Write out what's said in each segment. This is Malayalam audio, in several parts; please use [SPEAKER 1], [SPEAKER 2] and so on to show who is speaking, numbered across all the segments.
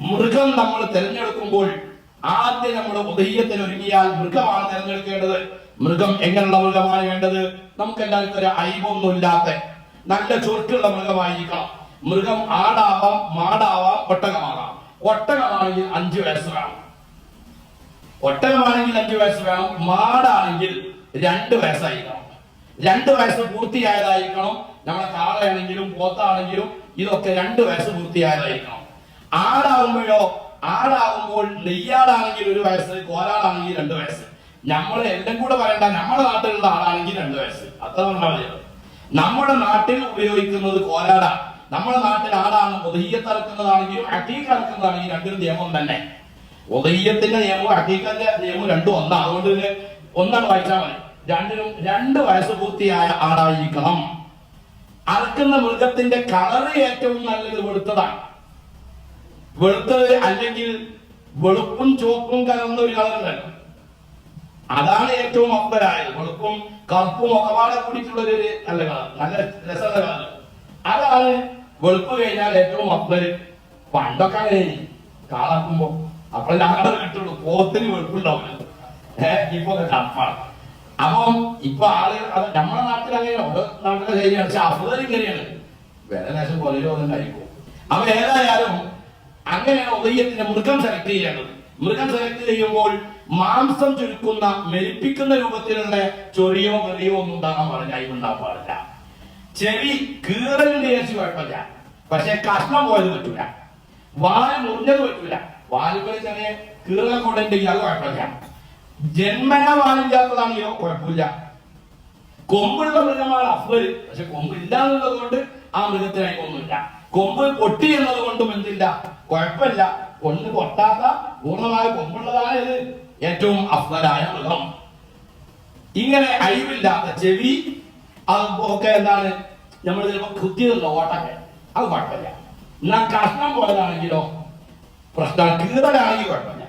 [SPEAKER 1] മൃഗം നമ്മൾ തിരഞ്ഞെടുക്കുമ്പോൾ ആദ്യം നമ്മൾ ഉദയത്തിന് ഒരുങ്ങിയാൽ മൃഗമാണ് തിരഞ്ഞെടുക്കേണ്ടത്. മൃഗം എങ്ങനെയുള്ള മൃഗമാണ് വേണ്ടത്? നമുക്ക് എല്ലാവർക്കും ഒരു അയവൊന്നും ഇല്ലാത്ത നല്ല ചുരുക്കുള്ള മൃഗമായിരിക്കണം. മൃഗം ആടാവാം മാടാവാം ഒട്ടകമാകാം. ഒട്ടകമാണെങ്കിൽ അഞ്ചു വയസ്സ് വേണം. ഒട്ടകമാണെങ്കിൽ അഞ്ചു വയസ്സ് വേണം. മാടാണെങ്കിൽ രണ്ട് വയസ്സായിരിക്കണം. രണ്ട് വയസ്സ് പൂർത്തിയായതായിരിക്കണം. നമ്മുടെ കാളയാണെങ്കിലും പോത്താണെങ്കിലും ഇതൊക്കെ രണ്ട് വയസ്സ് പൂർത്തിയായതായിരിക്കണം. ആടാകുമ്പോഴോ ആടാകുമ്പോൾ നെയ്യാടാണെങ്കിൽ ഒരു വയസ്സ് കോലാടാണെങ്കിൽ രണ്ട് വയസ്സ്. നമ്മളെ എല്ലാം കൂടെ പറയണ്ട നമ്മുടെ നാട്ടിലുള്ള ആളാണെങ്കിൽ രണ്ട് വയസ്സ്. അത്ര പറഞ്ഞാൽ നമ്മുടെ നാട്ടിൽ ഉപയോഗിക്കുന്നത് കോലാടാണ്. നമ്മുടെ നാട്ടിൽ ആടാണ് ഒതയ്യത്ത് ഇറക്കുന്നതാണെങ്കിലും അക്കീക്ക് ഇറക്കുന്നതാണെങ്കിലും രണ്ടിനും നിയമം തന്നെ. ഉദയ്യത്തിന്റെ നിയമവും അട്ടീക്കന്റെ നിയമവും രണ്ടും ഒന്നാണ് അതുകൊണ്ട് തന്നെ ഒന്നാണ് വായിച്ചാൽ മതി. രണ്ടിനും രണ്ട് വയസ്സ് പൂർത്തിയായ ആടായിരിക്കണം അറക്കുന്ന മൃഗത്തിന്റെ കളറ് ഏറ്റവും നല്ലത് വെളുത്തതാണ്. വെളുത്തത് അല്ലെങ്കിൽ വെളുപ്പും ചുവപ്പും കലർന്ന ഒരു കളറുണ്ടല്ലോ അതാണ് ഏറ്റവും അപ്പരായത് വെളുപ്പും കറുപ്പും ഒക്കെപാടെ കൂടിയിട്ടുള്ള ഒരു നല്ല കളർ നല്ല രസമുള്ള കളർ. അതാണ് വെളുപ്പ് കഴിഞ്ഞാൽ ഏറ്റവും അപ്പര് പണ്ടൊക്കെ അങ്ങനെ കാളാക്കുമ്പോ അപ്പോഴേ ആ കിട്ടുള്ളൂ പോത്തിന് വെളുപ്പുണ്ടാവില്ല ഏഹ് ഇപ്പൊ ടഫാണ്. അപ്പം ഇപ്പൊ ആൾ അത് നമ്മുടെ നാട്ടിൽ അങ്ങനെയാണ് ഓരോ നാട്ടിലെ ശരിയാണ് പക്ഷെ അഫുദൽ ഇങ്ങനെയാണ്. വേറെ നാശം പോലെ ഉണ്ടായിരിക്കും അപ്പൊ ഏതായാലും അങ്ങനെയാണ് ഉദയത്തിന്റെ മൃഗം സെലക്ട് ചെയ്യേണ്ടത്. മൃഗം സെലക്ട് ചെയ്യുമ്പോൾ മാംസം ചുരുക്കുന്ന മെലിപ്പിക്കുന്ന രൂപത്തിലുള്ള ചൊറിയോ കറിയോ ഒന്നും ഉണ്ടാകാൻ പാടില്ല ഉണ്ടാകാൻ പാടില്ല. ചെവി കീറലിന്റെ ഏസി കുഴപ്പമില്ല. പക്ഷെ കഷ്ണം പോയത് പറ്റൂല. വാൽ മുറിഞ്ഞത് പറ്റൂല. വാലുകൾ ചെറിയ കീറലൊക്കെ ഉണ്ടെങ്കിൽ അത് കുഴപ്പമില്ല. ജന്മന വാലില്ലാത്തതാണെങ്കിലോ കുഴപ്പമില്ല. കൊമ്പുള്ള മൃഗമാണ് അഫ്വൽ പക്ഷെ കൊമ്പില്ല എന്നുള്ളത് കൊണ്ട് ആ മൃഗത്തിനായി ഒന്നുമില്ല. കൊമ്പ് പൊട്ടി എന്നത് കൊണ്ടും എന്തില്ല? കുഴപ്പമില്ല. കൊണ്ട് പൊട്ടാത്ത പൂർണമായ കൊമ്പുള്ളതായത് ഏറ്റവും അഫ്വലായ മൃഗം. ഇങ്ങനെ അഴിവില്ലാത്ത ചെവി അത് ഒക്കെ എന്താണ്? നമ്മൾ ചിലപ്പോൾ കൃത്യ ഓട്ടൊക്കെ അത് കുഴപ്പമില്ല. എന്നാൽ കഷ്ണം പോയതാണെങ്കിലോ? പ്രശ്നം കീറലാണെങ്കിൽ കുഴപ്പമില്ല.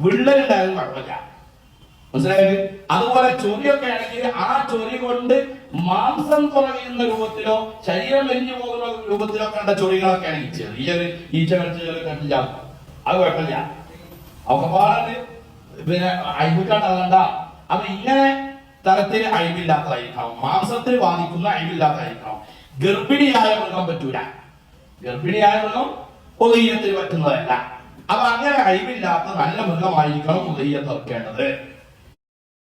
[SPEAKER 1] വിള്ളലുണ്ടായാലും കുഴപ്പമില്ല. മനസ്സിലായത്? അതുപോലെ ചൊറിയൊക്കെ ആണെങ്കിൽ ആ ചൊറി കൊണ്ട് മാംസം കുറയുന്ന രൂപത്തിലോ ശരീരം മെലിഞ്ഞു പോകുന്ന രൂപത്തിലോ കണ്ട ചൊറികളൊക്കെ ആണെങ്കിൽ ചെറിയൊരു ഈച്ച കടിച്ച ചെറിയ കണ്ടില്ല അത് കുഴപ്പമില്ല. ഒക്കെ പിന്നെ അഴിവിട്ടാണ്ടല്ല അപ്പൊ ഇങ്ങനെ തരത്തിൽ അഴിവില്ലാത്തതായിരിക്കണം. മാംസത്തിന് ബാധിക്കുന്ന അഴിവില്ലാത്തതായിരിക്കണം. ഗർഭിണിയായ മൃഗം പറ്റൂല. ഗർഭിണിയായ മൃഗം ഉദയത്തിൽ പറ്റുന്നതല്ല. അപ്പൊ അങ്ങനെ അഴിവില്ലാത്ത നല്ല മൃഗമായിരിക്കണം ഉദയത്ത് വെക്കേണ്ടത്